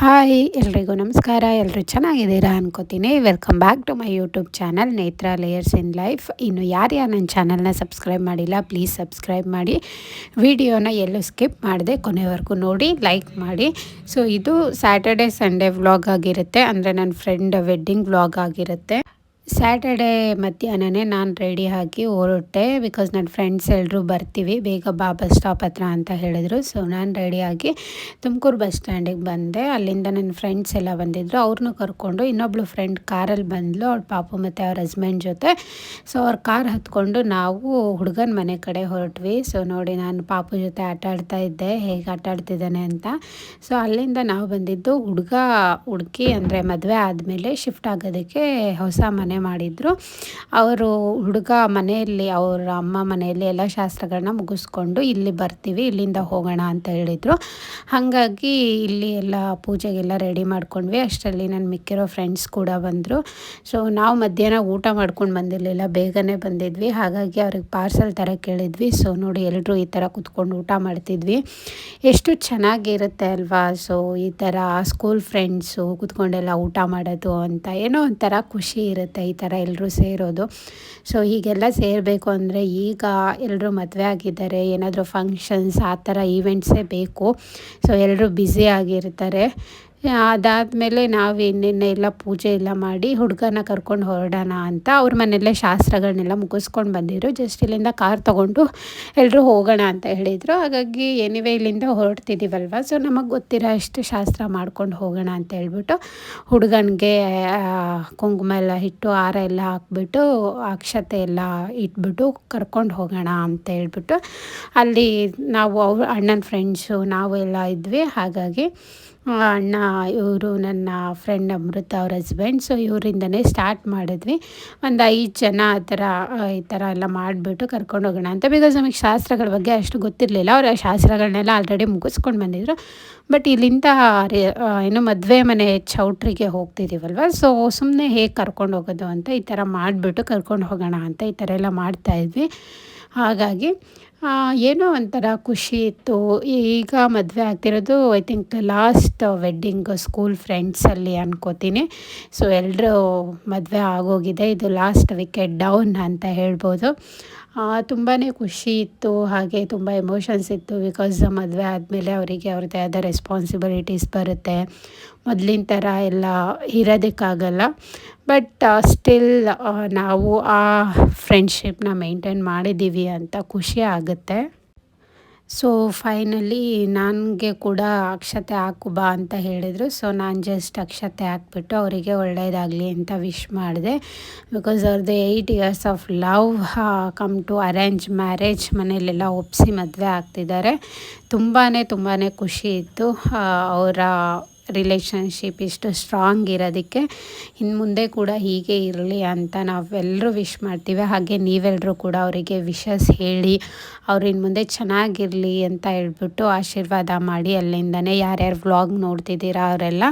Hi, ಎಲ್ರಿಗೂ ನಮಸ್ಕಾರ. ಎಲ್ಲರೂ ಚೆನ್ನಾಗಿದ್ದೀರಾ ಅನ್ಕೋತೀನಿ. Welcome back to my YouTube channel Netra layers in life ಇನ್ನು ಯಾರ್ಯಾರು ನನ್ನ ಚಾನಲ್ನ ಸಬ್ಸ್ಕ್ರೈಬ್ ಮಾಡಿಲ್ಲ ಪ್ಲೀಸ್ ಸಬ್ಸ್ಕ್ರೈಬ್ ಮಾಡಿ. ವಿಡಿಯೋನ ಎಲ್ಲೂ ಸ್ಕಿಪ್ ಮಾಡಿದೆ ಕೊನೆವರೆಗೂ ನೋಡಿ ಲೈಕ್ ಮಾಡಿ. ಸೊ ಇದು ಸ್ಯಾಟರ್ಡೆ ಸಂಡೇ ವ್ಲಾಗ್ ಆಗಿರುತ್ತೆ. ಅಂದರೆ ನನ್ನ ಫ್ರೆಂಡ್ ವೆಡ್ಡಿಂಗ್ ವ್ಲಾಗ್ ಆಗಿರುತ್ತೆ. ಸ್ಯಾಟರ್ಡೇ ಮಧ್ಯಾಹ್ನನೇ ನಾನು ರೆಡಿ ಆಗಿ ಹೊರಟೆ ಬಿಕಾಸ್ ನನ್ನ ಫ್ರೆಂಡ್ಸ್ ಎಲ್ಲರೂ ಬರ್ತೀವಿ. ಬೇಗ ಬಾ ಬಸ್ ಸ್ಟಾಪ್ ಹತ್ರ ಅಂತ ಹೇಳಿದರು. ಸೊ ನಾನು ರೆಡಿಯಾಗಿ ತುಮಕೂರು ಬಸ್ ಸ್ಟ್ಯಾಂಡಿಗೆ ಬಂದೆ. ಅಲ್ಲಿಂದ ನನ್ನ ಫ್ರೆಂಡ್ಸ್ ಎಲ್ಲ ಬಂದಿದ್ದರು ಅವ್ರನ್ನೂ ಕರ್ಕೊಂಡು ಇನ್ನೊಬ್ಳು ಫ್ರೆಂಡ್ ಕಾರಲ್ಲಿ ಬಂದಳು ಅವ್ರ ಪಾಪು ಮತ್ತು ಅವ್ರ ಹಸ್ಬೆಂಡ್ ಜೊತೆ. ಸೊ ಅವ್ರ ಕಾರ್ ಹತ್ಕೊಂಡು ನಾವು ಹುಡುಗನ ಮನೆ ಕಡೆ ಹೊರಟ್ವಿ. ಸೊ ನೋಡಿ ನಾನು ಪಾಪು ಜೊತೆ ಆಟ ಆಡ್ತಾ ಇದ್ದೆ. ಹೇಗೆ ಆಟ ಆಡ್ತಿದ್ದಾನೆ ಅಂತ. ಸೊ ಅಲ್ಲಿಂದ ನಾವು ಬಂದಿದ್ದು ಹುಡುಗ, ಹುಡುಕಿ ಅಂದರೆ ಮದುವೆ ಆದಮೇಲೆ ಶಿಫ್ಟ್ ಆಗೋದಕ್ಕೆ ಹೊಸ ಮನೆ ಮಾಡಿದ್ರು. ಅವರು ಹುಡುಗ ಮನೆಯಲ್ಲಿ, ಅವರ ಅಮ್ಮ ಮನೆಯಲ್ಲಿ ಎಲ್ಲ ಶಾಸ್ತ್ರಗಳನ್ನ ಮುಗಿಸ್ಕೊಂಡು ಇಲ್ಲಿ ಬರ್ತೀವಿ, ಇಲ್ಲಿಂದ ಹೋಗೋಣ ಅಂತ ಹೇಳಿದರು. ಹಾಗಾಗಿ ಇಲ್ಲಿ ಎಲ್ಲ ಪೂಜೆಗೆಲ್ಲ ರೆಡಿ ಮಾಡ್ಕೊಂಡ್ವಿ. ಅಷ್ಟರಲ್ಲಿ ನನ್ನ ಮಿಕ್ಕಿರೋ ಫ್ರೆಂಡ್ಸ್ ಕೂಡ ಬಂದರು. ಸೊ ನಾವು ಮಧ್ಯಾಹ್ನ ಊಟ ಮಾಡ್ಕೊಂಡು ಬಂದಿರಲಿಲ್ಲ, ಬೇಗನೆ ಬಂದಿದ್ವಿ. ಹಾಗಾಗಿ ಅವ್ರಿಗೆ ಪಾರ್ಸಲ್ ಥರ ಕೇಳಿದ್ವಿ ಸೊ ನೋಡಿ ಎಲ್ಲರೂ ಈ ಥರ ಕುತ್ಕೊಂಡು ಊಟ ಮಾಡ್ತಿದ್ವಿ. ಎಷ್ಟು ಚೆನ್ನಾಗಿರುತ್ತೆ ಅಲ್ವಾ? ಸೊ ಈ ಥರ ಸ್ಕೂಲ್ ಫ್ರೆಂಡ್ಸು ಕುತ್ಕೊಂಡೆಲ್ಲ ಊಟ ಮಾಡೋದು ಅಂತ, ಏನೋ ಒಂಥರ ಖುಷಿ ಇರುತ್ತೆ. ಈ ಥರ ಎಲ್ಲರೂ ಸೇರೋದು. ಸೊ ಹೀಗೆಲ್ಲ ಸೇರಬೇಕು ಅಂದರೆ ಈಗ ಎಲ್ಲರೂ ಮದುವೆ ಆಗಿದ್ದಾರೆ, ಏನಾದರೂ ಫಂಕ್ಷನ್ಸ್ ಆ ಥರ ಈವೆಂಟ್ಸೇ ಬೇಕು. ಸೊ ಎಲ್ಲರೂ ಬ್ಯುಸಿ ಆಗಿರ್ತಾರೆ. ಅದಾದಮೇಲೆ ನಾವು ಇನ್ನೇನೆ ಎಲ್ಲ ಪೂಜೆ ಎಲ್ಲ ಮಾಡಿ ಹುಡುಗನ ಕರ್ಕೊಂಡು ಹೊರಡೋಣ ಅಂತ ಅವ್ರ ಮನೆಯಲ್ಲೇ ಶಾಸ್ತ್ರಗಳನ್ನೆಲ್ಲ ಮುಗಿಸ್ಕೊಂಡು ಬಂದಿದ್ರು. ಜಸ್ಟ್ ಇಲ್ಲಿಂದ ಕಾರ್ ತೊಗೊಂಡು ಎಲ್ಲರೂ ಹೋಗೋಣ ಅಂತ ಹೇಳಿದರು. ಹಾಗಾಗಿ ಎನಿವೇ ಇಲ್ಲಿಂದ ಹೊರಡ್ತಿದ್ದೀವಲ್ವ ಸೊ ನಮಗೆ ಗೊತ್ತಿರೋ ಅಷ್ಟು ಶಾಸ್ತ್ರ ಮಾಡ್ಕೊಂಡು ಹೋಗೋಣ ಅಂತ ಹೇಳ್ಬಿಟ್ಟು ಹುಡುಗನಿಗೆ ಕುಂಕುಮ ಎಲ್ಲ ಇಟ್ಟು ಹಾರ ಎಲ್ಲ ಹಾಕ್ಬಿಟ್ಟು ಅಕ್ಷತೆ ಎಲ್ಲ ಇಟ್ಬಿಟ್ಟು ಕರ್ಕೊಂಡು ಹೋಗೋಣ ಅಂತ ಹೇಳ್ಬಿಟ್ಟು ಅಲ್ಲಿ ನಾವು ಅವ್ರ ಅಣ್ಣನ ಫ್ರೆಂಡ್ಸು ನಾವು ಎಲ್ಲ ಇದ್ವಿ. ಹಾಗಾಗಿ ಅಣ್ಣ, ಇವರು ನನ್ನ ಫ್ರೆಂಡ್ ಅಮೃತ ಅವ್ರ ಹಸ್ಬೆಂಡ್ ಸೊ ಇವರಿಂದನೇ ಸ್ಟಾರ್ಟ್ ಮಾಡಿದ್ವಿ. ಒಂದು ಐದು ಜನ ಆ ಥರ ಈ ಥರ ಎಲ್ಲ ಮಾಡಿಬಿಟ್ಟು ಕರ್ಕೊಂಡು ಹೋಗೋಣ ಅಂತ. ಬಿಕಾಸ್ ನಮಗೆ ಶಾಸ್ತ್ರಗಳ ಬಗ್ಗೆ ಅಷ್ಟು ಗೊತ್ತಿರಲಿಲ್ಲ. ಅವರ ಶಾಸ್ತ್ರಗಳನ್ನೆಲ್ಲ ಆಲ್ರೆಡಿ ಮುಗಿಸ್ಕೊಂಡು ಬಂದಿದ್ರು. ಬಟ್ ಇಲ್ಲಿಂದ ಏನು ಮದುವೆ ಮನೆ ಚೌಟ್ರಿಗೆ ಹೋಗ್ತಿದ್ದೀವಲ್ವ ಸೊ ಸುಮ್ಮನೆ ಹೇಗೆ ಕರ್ಕೊಂಡು ಹೋಗೋದು ಅಂತ ಈ ಥರ ಮಾಡಿಬಿಟ್ಟು ಕರ್ಕೊಂಡು ಹೋಗೋಣ ಅಂತ ಈ ಥರ ಎಲ್ಲ ಮಾಡ್ತಾಯಿದ್ವಿ ಹಾಗಾಗಿ ಏನೋ ಒಂಥರ ಖುಷಿ ಇತ್ತು. ಈಗ ಮದುವೆ ಆಗ್ತಿರೋದು I think last wedding school ಫ್ರೆಂಡ್ಸಲ್ಲಿ ಅನ್ಕೋತೀನಿ. ಸೊ ಎಲ್ಲರೂ ಮದುವೆ ಆಗೋಗಿದೆ. ಇದು ಲಾಸ್ಟ್ ವಿಕೆಟ್ ಡೌನ್ ಅಂತ ಹೇಳ್ಬೋದು. ತುಂಬಾ ಖುಷಿ ಇತ್ತು, ಹಾಗೆ ತುಂಬ ಎಮೋಷನ್ಸ್ ಇತ್ತು ಬಿಕಾಸ್ ಮದುವೆ ಆದಮೇಲೆ ಅವರಿಗೆ ಅವ್ರದ್ದೇ ಆದ ರೆಸ್ಪಾನ್ಸಿಬಿಲಿಟೀಸ್ ಬರುತ್ತೆ. ಮೊದಲಿನ ಥರ ಎಲ್ಲ ಇರೋದಕ್ಕಾಗಲ್ಲ. ಬಟ್ ಸ್ಟಿಲ್ ನಾವು ಆ ಫ್ರೆಂಡ್ಶಿಪ್ನ ಮೇಂಟೈನ್ ಮಾಡಿದ್ದೀವಿ ಅಂತ ಖುಷಿ ಆಗುತ್ತೆ. ಸೊ ಫೈನಲಿ ನನಗೆ ಕೂಡ ಅಕ್ಷತೆ ಹಾಕು ಬಾ ಅಂತ ಹೇಳಿದರು. ಸೊ ನಾನು ಜಸ್ಟ್ ಅಕ್ಷತೆ ಹಾಕ್ಬಿಟ್ಟು ಅವರಿಗೆ ಒಳ್ಳೆಯದಾಗಲಿ ಅಂತ ವಿಶ್ ಮಾಡಿದೆ. ಬಿಕಾಸ್ ಅವ್ರದ್ದು eight years of love come to arrange marriage ಮನೆಯಲ್ಲೆಲ್ಲ ಒಪ್ಪಿಸಿ ಮದುವೆ ಆಗ್ತಿದ್ದಾರೆ. ತುಂಬಾ ತುಂಬಾ ಖುಷಿ ಇತ್ತು. ಅವರ ರಿಲೇಷನ್ಶಿಪ್ ಇಷ್ಟು ಸ್ಟ್ರಾಂಗ್ ಇರೋದಕ್ಕೆ ಇನ್ನು ಮುಂದೆ ಕೂಡ ಹೀಗೆ ಇರಲಿ ಅಂತ ನಾವೆಲ್ಲರೂ ವಿಶ್ ಮಾಡ್ತೀವಿ. ಹಾಗೆ ನೀವೆಲ್ಲರೂ ಕೂಡ ಅವರಿಗೆ ವಿಶಸ್ ಹೇಳಿ, ಅವ್ರು ಇನ್ನು ಮುಂದೆ ಚೆನ್ನಾಗಿರಲಿ ಅಂತ ಹೇಳ್ಬಿಟ್ಟು ಆಶೀರ್ವಾದ ಮಾಡಿ ಅಲ್ಲಿಂದನೇ ಯಾರ್ಯಾರು ವ್ಲಾಗ್ ನೋಡ್ತಿದ್ದೀರಾ ಅವರೆಲ್ಲ.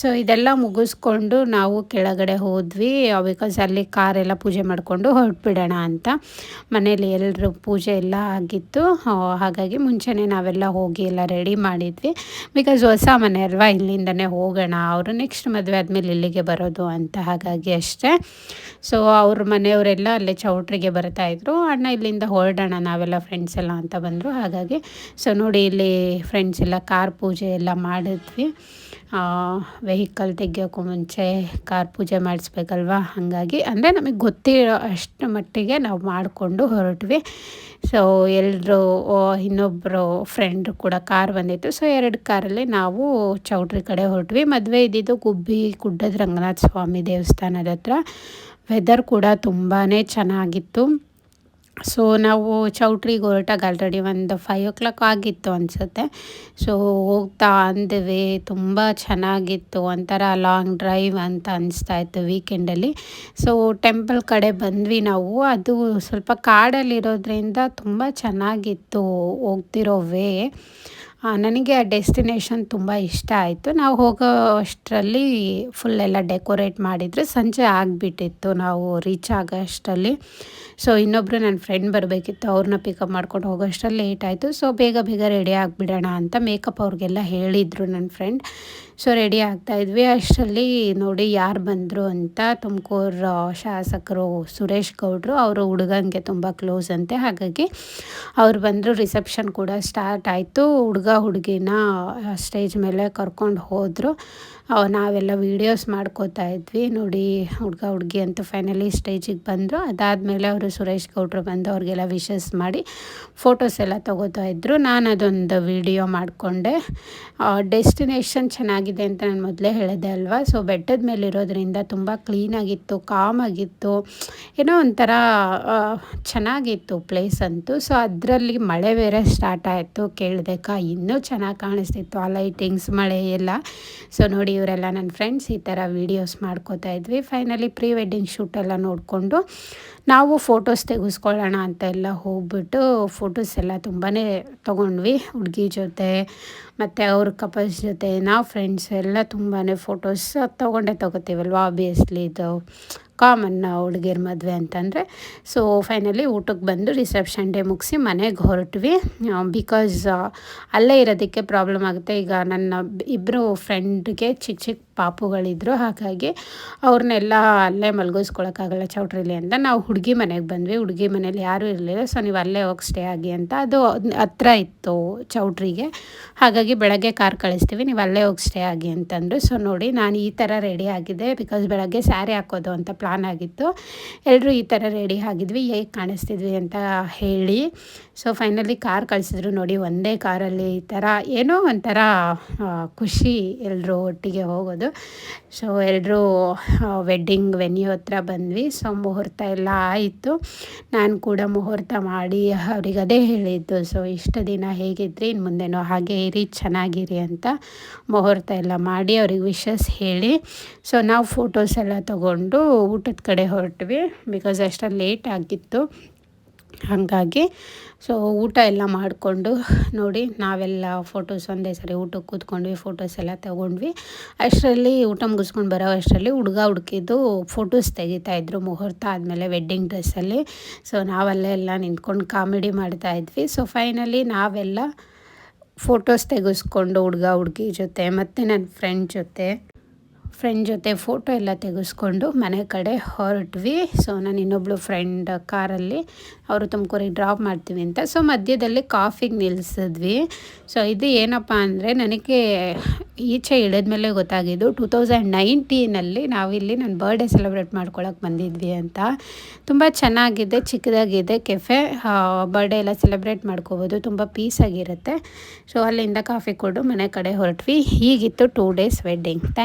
ಸೊ ಇದೆಲ್ಲ ಮುಗಿಸ್ಕೊಂಡು ನಾವು ಕೆಳಗಡೆ ಹೋದ್ವಿ. ಬಿಕಾಸ್ ಅಲ್ಲಿ ಕಾರೆಲ್ಲ ಪೂಜೆ ಮಾಡಿಕೊಂಡು ಹೊರಟ್ಬಿಡೋಣ ಅಂತ. ಮನೇಲಿ ಎಲ್ಲರೂ ಪೂಜೆ ಎಲ್ಲ ಆಗಿತ್ತು. ಹಾಗಾಗಿ ಮುಂಚೆನೇ ನಾವೆಲ್ಲ ಹೋಗಿ ಎಲ್ಲ ರೆಡಿ ಮಾಡಿದ್ವಿ. ಬಿಕಾಸ್ ಹೊಸ ಮನೆ ಅಲ್ವಾ ಇಲ್ಲಿಂದನೇ ಹೋಗೋಣ, ಅವರು ನೆಕ್ಸ್ಟ್ ಮದುವೆ ಆದಮೇಲೆ ಇಲ್ಲಿಗೆ ಬರೋದು ಅಂತ ಹಾಗಾಗಿ ಅಷ್ಟೇ. ಸೊ ಅವ್ರ ಮನೆಯವರೆಲ್ಲ ಅಲ್ಲೇ ಚೌಟ್ರಿಗೆ ಬರ್ತಾಯಿದ್ರು ಅಣ್ಣ ಇಲ್ಲಿಂದ ಹೊರಡೋಣ, ನಾವೆಲ್ಲ ಫ್ರೆಂಡ್ಸ್ ಎಲ್ಲ ಅಂತ ಬಂದರು. ಹಾಗಾಗಿ ಸೊ ನೋಡಿ ಇಲ್ಲಿ ಫ್ರೆಂಡ್ಸ್ ಎಲ್ಲ ಕಾರ್ ಪೂಜೆ ಎಲ್ಲ ಮಾಡಿದ್ವಿ. ವೆಹಿಕಲ್ ತೆಗಿಯೋಕ್ಕೂ ಮುಂಚೆ ಕಾರ್ ಪೂಜೆ ಮಾಡಿಸ್ಬೇಕಲ್ವಾ? ಹಾಗಾಗಿ, ಅಂದರೆ ನಮಗೆ ಗೊತ್ತಿರೋ ಅಷ್ಟು ಮಟ್ಟಿಗೆ ನಾವು ಮಾಡಿಕೊಂಡು ಹೊರಟ್ವಿ. ಸೊ ಎಲ್ಲರೂ ಇನ್ನೊಬ್ಬರು ಫ್ರೆಂಡ್ ಕೂಡ ಕಾರ್ ಬಂದಿತ್ತು. ಸೊ ಎರಡು ಕಾರಲ್ಲಿ ನಾವು ಚೌಟ್ರಿ ಕಡೆ ಹೊರಟ್ವಿ. ಮದುವೆ ಇದ್ದಿದ್ದು ಗುಬ್ಬಿ ಗುಡ್ಡದ ರಂಗನಾಥ ಸ್ವಾಮಿ ದೇವಸ್ಥಾನದ ಹತ್ರ. ವೆದರ್ ಕೂಡ ತುಂಬಾ ಚೆನ್ನಾಗಿತ್ತು. ಸೊ ನಾವು ಚೌಟ್ರಿಗೆ ಹೊರಟಾಗ ಆಲ್ರೆಡಿ ಒಂದು ಫೈವ್ ಓ ಕ್ಲಾಕ್ ಆಗಿತ್ತು ಅನಿಸುತ್ತೆ. ಸೊ ಹೋಗ್ತಾ ಅಂದ್ವಿ. ತುಂಬ ಚೆನ್ನಾಗಿತ್ತು. ಒಂಥರ ಲಾಂಗ್ ಡ್ರೈವ್ ಅಂತ ಅನಿಸ್ತಾ ಇತ್ತು ವೀಕೆಂಡಲ್ಲಿ ಸೊ ಟೆಂಪಲ್ ಕಡೆ ಬಂದ್ವಿ ನಾವು. ಅದು ಸ್ವಲ್ಪ ಕಾಡಲ್ಲಿರೋದ್ರಿಂದ ತುಂಬ ಚೆನ್ನಾಗಿತ್ತು ಹೋಗ್ತಿರೋ ವೇ ನನಗೆ ಆ ಡೆಸ್ಟಿನೇಷನ್ ತುಂಬ ಇಷ್ಟ ಆಯಿತು. ನಾವು ಹೋಗೋ ಅಷ್ಟರಲ್ಲಿ ಫುಲ್ ಎಲ್ಲ ಡೆಕೋರೇಟ್ ಮಾಡಿದರೆ ಸಂಜೆ ಆಗಿಬಿಟ್ಟಿತ್ತು. ನಾವು ರೀಚ್ ಆಗೋ ಅಷ್ಟರಲ್ಲಿ ಸೊ ಇನ್ನೊಬ್ಬರು ನನ್ನ ಫ್ರೆಂಡ್ ಬರಬೇಕಿತ್ತು. ಅವ್ರನ್ನ ಪಿಕಪ್ ಮಾಡ್ಕೊಂಡು ಹೋಗೋಷ್ಟರಲ್ಲಿ ಲೇಟ್ ಆಯಿತು. ಸೊ ಬೇಗ ಬೇಗ ರೆಡಿ ಆಗಿಬಿಡೋಣ ಅಂತ ಮೇಕಪ್ ಅವ್ರಿಗೆಲ್ಲ ಹೇಳಿದರು ನನ್ನ ಫ್ರೆಂಡ್ ಸೊ ರೆಡಿ ಆಗ್ತಾಯಿದ್ವಿ ಅಷ್ಟರಲ್ಲಿ ನೋಡಿ ಯಾರು ಬಂದರು ಅಂತ ತುಮಕೂರು ಶಾಸಕರು ಸುರೇಶ್ ಗೌಡ್ರು ಅವರು ಹುಡುಗನಿಗೆ ತುಂಬ ಕ್ಲೋಸ್ ಅಂತೆ. ಹಾಗಾಗಿ ಅವ್ರು ಬಂದರು, ರಿಸೆಪ್ಷನ್ ಕೂಡ ಸ್ಟಾರ್ಟ್ ಆಯಿತು. ಹುಡುಗ, ಹುಡುಗಿನ ಸ್ಟೇಜ್ ಮೇಲೆ ಕರ್ಕೊಂಡು ಹೋದರು. ನಾವೆಲ್ಲ ವೀಡಿಯೋಸ್ ಮಾಡ್ಕೋತಾ ಇದ್ವಿ. ನೋಡಿ ಹುಡುಗ ಹುಡುಗಿ ಅಂತೂ ಫೈನಲಿ ಸ್ಟೇಜಿಗೆ ಬಂದರು. ಅದಾದಮೇಲೆ ಅವರು ಸುರೇಶ್ ಗೌಡ್ರು ಬಂದು ಅವ್ರಿಗೆಲ್ಲ ವಿಶಸ್ ಮಾಡಿ ಫೋಟೋಸ್ ಎಲ್ಲ ತೊಗೋತಾ ಇದ್ದರು ನಾನು ಅದೊಂದು ವಿಡಿಯೋ ಮಾಡಿಕೊಂಡೆ. ಡೆಸ್ಟಿನೇಷನ್ ಚೆನ್ನಾಗಿದೆ ಅಂತ ನಾನು ಮೊದಲೇ ಹೇಳಿದೆ ಅಲ್ವಾ? ಸೊ ಬೆಟ್ಟದ ಮೇಲೆ ಇರೋದ್ರಿಂದ ತುಂಬ ಕ್ಲೀನಾಗಿತ್ತು ಕಾಮಾಗಿತ್ತು ಏನೋ ಒಂಥರ ಚೆನ್ನಾಗಿತ್ತು ಪ್ಲೇಸ್ ಅಂತೂ. ಸೊ ಅದರಲ್ಲಿ ಮಳೆ ಬೇರೆ ಸ್ಟಾರ್ಟ್ ಆಯಿತು. ಕೇಳಿದೆ ಕಾ ಇನ್ನೂ ಚೆನ್ನಾಗಿ ಕಾಣಿಸ್ತಿತ್ತು. ಆ ಲೈಟಿಂಗ್ಸ್ ಮಳೆ ಎಲ್ಲ. ಸೊ ನೋಡಿ ಇವರೆಲ್ಲ ನನ್ನ ಫ್ರೆಂಡ್ಸ್ ಈ ಥರ ವೀಡಿಯೋಸ್ ಮಾಡ್ಕೋತಾ ಇದ್ವಿ. ಫೈನಲಿ ಪ್ರೀ ವೆಡ್ಡಿಂಗ್ ಶೂಟೆಲ್ಲ ನೋಡಿಕೊಂಡು ನಾವು ಫೋಟೋಸ್ ತೆಗೆಸ್ಕೊಳ್ಳೋಣ ಅಂತ ಎಲ್ಲ ಹೋಗ್ಬಿಟ್ಟು ಫೋಟೋಸ್ ಎಲ್ಲ ತುಂಬಾ ತೊಗೊಂಡ್ವಿ, ಹುಡುಗಿ ಜೊತೆ, ಮತ್ತು ಅವ್ರ ಕಪಲ್ಸ್ ಜೊತೆ. ನಾವು ಫ್ರೆಂಡ್ಸ್ ಎಲ್ಲ ತುಂಬಾ ಫೋಟೋಸ್ ತೊಗೊಂಡೇ ತೊಗೋತೀವಲ್ವ ಆಬ್ವಿಯಸ್ಲಿ ಇದು ಕಾಮನ್ ಹುಡುಗಿಯರ ಮದುವೆ ಅಂತಂದರೆ. ಸೊ ಫೈನಲಿ ಊಟಕ್ಕೆ ಬಂದು ರಿಸೆಪ್ಷನ್ ಡೇ ಮುಗಿಸಿ ಮನೆಗೆ ಹೊರಟ್ವಿ. ಬಿಕಾಸ್ ಅಲ್ಲೇ ಇರೋದಕ್ಕೆ ಪ್ರಾಬ್ಲಮ್ ಆಗುತ್ತೆ. ಈಗ ನನ್ನ ಇಬ್ಬರು ಫ್ರೆಂಡ್ಗೆ ಚಿಕ್ಕ ಚಿಕ್ಕ ಪಾಪುಗಳಿದ್ರು, ಹಾಗಾಗಿ ಅವ್ರನ್ನೆಲ್ಲ ಅಲ್ಲೇ ಮಲಗಿಸ್ಕೊಳಕ್ಕಾಗಲ್ಲ ಚೌಟ್ರಿಲಿ ಅಂತ ನಾವು ಹುಡುಗಿ ಮನೆಗೆ ಬಂದ್ವಿ. ಹುಡುಗಿ ಮನೇಲಿ ಯಾರೂ ಇರಲಿಲ್ಲ. ಸೊ ನೀವು ಅಲ್ಲೇ ಹೋಗಿ ಸ್ಟೇ ಆಗಿ ಅಂತ ಅದು ಹತ್ರ ಇತ್ತು ಚೌಟ್ರಿಗೆ. ಹಾಗಾಗಿ ಬೆಳಗ್ಗೆ ಕಾರ್ ಕಳಿಸ್ತೀವಿ. ನೀವು ಅಲ್ಲೇ ಹೋಗಿ ಸ್ಟೇ ಆಗಿ ಅಂತಂದರು. ಸೊ ನೋಡಿ ನಾನು ಈ ಥರ ರೆಡಿ ಆಗಿದೆ ಬಿಕಾಸ್ ಬೆಳಗ್ಗೆ ಸ್ಯಾರಿ ಹಾಕೋದು ಅಂತ ಪ್ಲಾನ್ ಆಗಿತ್ತು. ಎಲ್ಲರೂ ಈ ಥರ ರೆಡಿ ಆಗಿದ್ವಿ. ಹೇಗೆ ಕಾಣಿಸ್ತಿದ್ವಿ ಅಂತ ಹೇಳಿ. ಸೊ ಫೈನಲಿ ಕಾರ್ ಕಳಿಸಿದ್ರು ನೋಡಿ. ಒಂದೇ ಕಾರಲ್ಲಿ ಈ ಥರ ಏನೋ ಒಂಥರ ಖುಷಿ ಎಲ್ಲರೂ ಒಟ್ಟಿಗೆ ಹೋಗೋದು. ಸೊ ಎಲ್ಲರೂ ವೆಡ್ಡಿಂಗ್ ವೆನ್ಯೂ ಹತ್ರ ಬಂದ್ವಿ. ಸೊ ಮುಹೂರ್ತ ಎಲ್ಲ ಆಯಿತು. ನಾನು ಕೂಡ ಮುಹೂರ್ತ ಮಾಡಿ ಅವ್ರಿಗೆ ಅದೇ ಹೇಳಿದ್ದು. ಸೊ ಇಷ್ಟು ದಿನ ಹೇಗಿದ್ರಿ? ಇನ್ನು ಮುಂದೆನೋ ಹಾಗೆ ಇರಿ, ಚೆನ್ನಾಗಿರಿ ಅಂತ ಮುಹೂರ್ತ ಎಲ್ಲ ಮಾಡಿ ಅವ್ರಿಗೆ ವಿಶಸ್ ಹೇಳಿ. ಸೊ ನಾವು ಫೋಟೋಸ್ ಎಲ್ಲ ತೊಗೊಂಡು ಊಟದ ಕಡೆ ಹೊರಟ್ವಿ. ಬಿಕಾಸ್ ಅಷ್ಟೊಂದು ಲೇಟ್ ಆಗಿತ್ತು. ಹಾಗಾಗಿ ಸೊ ಊಟ ಎಲ್ಲ ಮಾಡಿಕೊಂಡು ನೋಡಿ ನಾವೆಲ್ಲ ಫೋಟೋಸ್ ಒಂದೇ ಸರಿ ಊಟಕ್ಕೆ ಕೂತ್ಕೊಂಡ್ವಿ ಫೋಟೋಸ್ ಎಲ್ಲ ತೊಗೊಂಡ್ವಿ. ಅಷ್ಟರಲ್ಲಿ ಊಟ ಮುಗಿಸ್ಕೊಂಡು ಬರೋ ಅಷ್ಟರಲ್ಲಿ ಹುಡುಗ ಹುಡುಕಿದ್ದು ಫೋಟೋಸ್ ತೆಗಿತಾಯಿದ್ರು ಮುಹೂರ್ತ ಆದಮೇಲೆ ವೆಡ್ಡಿಂಗ್ ಡ್ರೆಸ್ಸಲ್ಲಿ ಸೊ ನಾವಲ್ಲೇ ಎಲ್ಲ ನಿಂತ್ಕೊಂಡು ಕಾಮಿಡಿ ಮಾಡ್ತಾಯಿದ್ವಿ ಸೊ ಫೈನಲಿ ನಾವೆಲ್ಲ ಫೋಟೋಸ್ ತೆಗೆಸ್ಕೊಂಡು ಹುಡುಗ ಹುಡುಗಿ ಜೊತೆ ಮತ್ತು ನನ್ನ ಫ್ರೆಂಡ್ ಜೊತೆ ಫ್ರೆಂಡ್ ಜೊತೆ ಫೋಟೋ ಎಲ್ಲ ತೆಗೆಸ್ಕೊಂಡು ಮನೆ ಕಡೆ ಹೊರಟ್ವಿ. ಸೊ ನಾನು ಇನ್ನೊಬ್ಳು ಫ್ರೆಂಡ್ ಕಾರಲ್ಲಿ ಅವರು ತುಮಕೂರಿಗೆ ಡ್ರಾಪ್ ಮಾಡ್ತೀವಿ ಅಂತ. ಸೊ ಮಧ್ಯದಲ್ಲಿ ಕಾಫಿಗೆ ನಿಲ್ಲಿಸಿದ್ವಿ ಸೊ ಇದು ಏನಪ್ಪ ಅಂದರೆ ನನಗೆ ಈಚೆ ಇಳಿದ ಮೇಲೆ ಗೊತ್ತಾಗಿದ್ದು ಟೂ ತೌಸಂಡ್ ನೈನ್ಟೀನಲ್ಲಿ ನಾವಿಲ್ಲಿ ನನ್ನ ಬರ್ಡೇ ಸೆಲೆಬ್ರೇಟ್ ಮಾಡ್ಕೊಳಕ್ಕೆ ಬಂದಿದ್ವಿ ಅಂತ. ತುಂಬ ಚೆನ್ನಾಗಿದೆ, ಚಿಕ್ಕದಾಗಿದೆ ಕೆಫೆ ಬರ್ಡೇ ಎಲ್ಲ ಸೆಲೆಬ್ರೇಟ್ ಮಾಡ್ಕೋಬೋದು. ತುಂಬ ಪೀಸಾಗಿರುತ್ತೆ ಸೊ ಅಲ್ಲಿಂದ ಕಾಫಿ ಕೊಡು ಮನೆ ಕಡೆ ಹೊರಟ್ವಿ. ಹೀಗಿತ್ತು ಟೂ ಡೇಸ್ ವೆಡ್ಡಿಂಗ್ ಥ್ಯಾಂಕ್